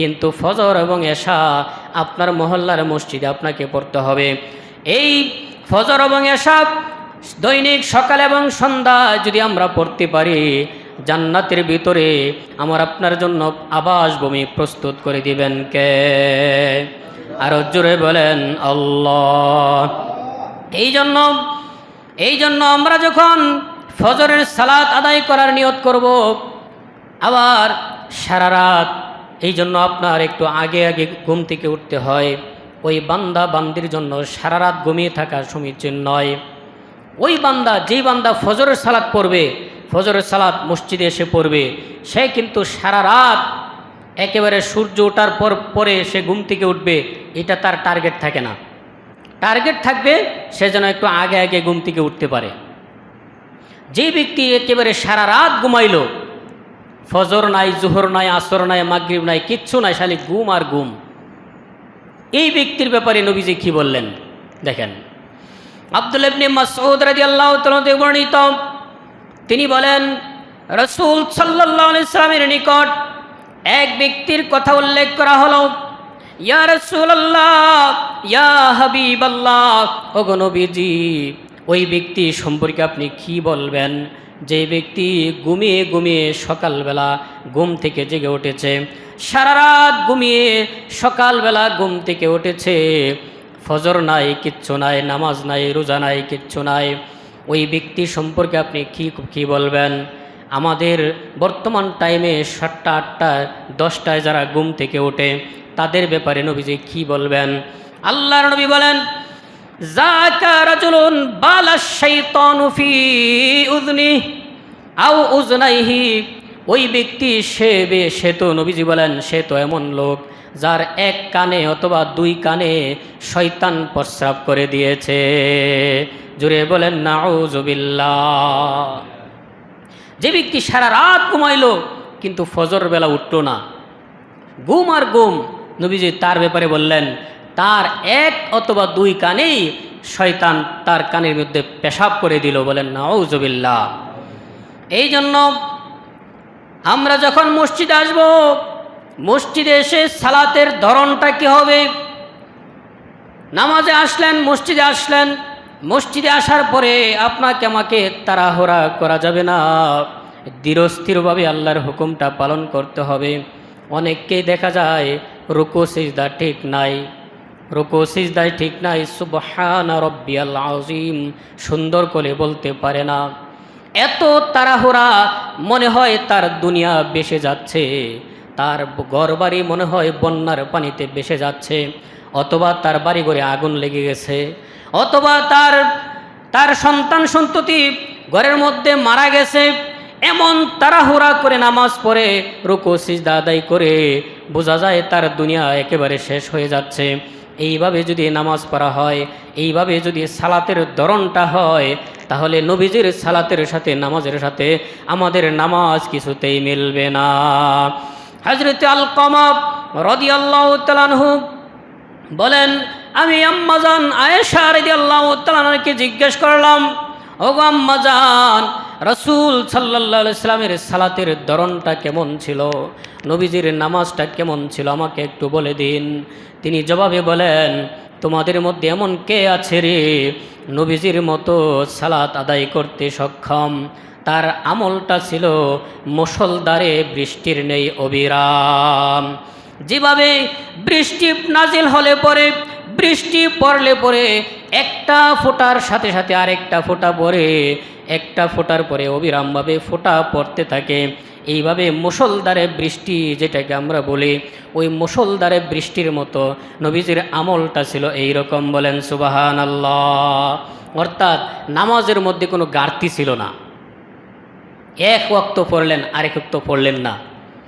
কিন্তু ফজর এবং এশা আপনার মহল্লার মসজিদে আপনাকে পড়তে হবে। এই ফজর এবং এশা দৈনিক সকাল এবং সন্ধ্যা যদি আমরা পড়তে পারি, জান্নাতের ভিতরে আমার আপনার জন্য আবাসভূমি প্রস্তুত করে দিবেন কে? আরও জোরে বলেন, আল্লাহ। এই জন্য এই জন্য আমরা যখন ফজরের সালাত আদায় করার নিয়ত করব, আবার সারা রাত এই জন্য আপনার একটু আগে আগে ঘুম থেকে উঠতে হয়। ওই বান্দা বান্দির জন্য সারা রাত ঘুমিয়ে থাকা সমীচীন নয়। ওই বান্দা, যেই বান্দা ফজরের সালাত পড়বে, ফজরের সালাত মসজিদে এসে পড়বে, সে কিন্তু সারা রাত একেবারে সূর্য ওঠার পর পরে সে ঘুম থেকে উঠবে, এটা তার টার্গেট থাকে না। টার্গেট থাকবে সে যেন একটু আগে আগে ঘুম থেকে উঠতে পারে। যে ব্যক্তি একেবারে সারা রাত ঘুমাইলো ফজর নাই, জোহর নাই, আসর নাই, মাগরিব নাই, কিচ্ছু নাই, খালি ঘুম আর ঘুম। এই ব্যক্তির ব্যাপারে নবীজি কি বললেন? দেখেন। আব্দুল ইবনে মাসউদ রাদিয়াল্লাহু তাআলা বর্ণিত, তিনি বলেন, রাসূল সাল্লাল্লাহু আলাইহি সাল্লামের নিকট এক ব্যক্তির কথা উল্লেখ করা হলো, ইয়া রাসূলুল্লাহ, ইয়া হাবিবাল্লাহ, ওগো নবীজি ওই ব্যক্তি সম্পর্কে আপনি কি বলবেন? যে ব্যক্তি ঘুমিয়ে ঘুমিয়ে সকালবেলা ঘুম থেকে জেগে উঠেছে, সারা রাত ঘুমিয়ে সকালবেলা ঘুম থেকে উঠেছে, ফজর নাই, কিচ্ছু নাই, নামাজ নাই, রোজা নাই, কিচ্ছু নাই। ওই ব্যক্তি সম্পর্কে আপনি কি কি বলবেন? আমাদের বর্তমান টাইমে সাতটা, আটটা, দশটায় যারা ঘুম থেকে ওঠে, তাদের ব্যাপারে নবীজি কি বলবেন? আল্লাহর নবী বলেন জাকা রাজুলুন বালা শাইতানু ফি উযনি, আও উযনাইহি, ওই ব্যক্তি সে বে, সে তো নবীজি বলেন, সে তো এমন লোক যার এক কানে অথবা দুই কানে শয়তান প্রস্রাব করে দিয়েছে। জুড়ে বলেন নাউজুবিল্লাহ যে ব্যক্তি সারা রাত ঘুমাইলো, কিন্তু ফজর বেলা উঠল না। গুম আর গুম নবীজি তার ব্যাপারে বললেন তার এক অথবা দুই কানেই শয়তান তার কানের মধ্যে পেশাব করে দিল বলেন, নাউজবিল্লাহ। এই জন্য আমরা যখন মসজিদে আসব, মসজিদে এসে সালাতের ধরনটা কি হবে? নামাজে আসলেন, মসজিদে আসলেন, মসজিদে আসার পরে আপনাকে আমাকে তাড়াহুড়া করা যাবে না। ধীরস্থিরভাবে আল্লাহর হুকুমটা পালন করতে হবে। অনেককেই দেখা যায় রুকু, সিজদা ঠিক নাই। রুকু সিজদায় ঠিক নাই, সুবহান রব্বিয়াল আজিম সুন্দর করে বলতে পারে না। এত তাড়াহুড়া মনে হয় তার দুনিয়া বেসে যাচ্ছে। তার ঘর বাড়ি মনে হয় বন্যার পানিতে বেসে যাচ্ছে। অথবা তার বাড়ি ঘরে আগুন লেগে গেছে। অথবা তার তার সন্তান সন্ততি ঘরের মধ্যে মারা গেছে। এমন তাড়াহুড়া করে নামাজ পড়ে, রুকু সিজদা আদায় করে বোঝা যায় তার দুনিয়া একেবারে শেষ হয়ে যাচ্ছে। এইভাবে যদি নামাজ পড়া হয়, এইভাবে যদি সালাতের ধরনটা হয়, তাহলে নবীজির সালাতের সাথে নামাজের সাথে আমাদের নামাজ কিছুতেই মিলবে না। হজরত আল কমাব রদি আল্লাহ বলেন, আমি আম্মাজান আয়েশা রদি আল্লাহ তালানকে জিজ্ঞেস করলাম, ওগো আম্মাজান রসুল সাল্লাহ ইসলামের সালাতের ধরনটা কেমন ছিল? নবীজির নামাজটা কেমন ছিল? আমাকে একটু বলে দিন। তিনি জবাবে বলেন, তোমাদের মধ্যে এমন কে আছে রে? নবীজির মতো সালাত আদায় করতে সক্ষম। তার আমলটা ছিল মুসলদারে বৃষ্টির নেই অবিরাম। যেভাবে বৃষ্টি নাজিল হলে পরে, বৃষ্টি পড়লে পরে একটা ফোটার সাথে সাথে আরেকটা ফোঁটা পরে একটা ফোটার পরে অবিরামভাবে ফোটা পড়তে থাকে। এইভাবে মুসলদারে বৃষ্টি যেটাকে আমরা বলি, ওই মুসলদারে বৃষ্টির মতো নবীজির আমলটা ছিল এই রকম বলেন সুবাহান আল্লাহ অর্থাৎ নামাজের মধ্যে কোনো গার্তি ছিল না। এক ওয়াক্ত পড়লেন, আরেক ওক্ত পড়লেন না।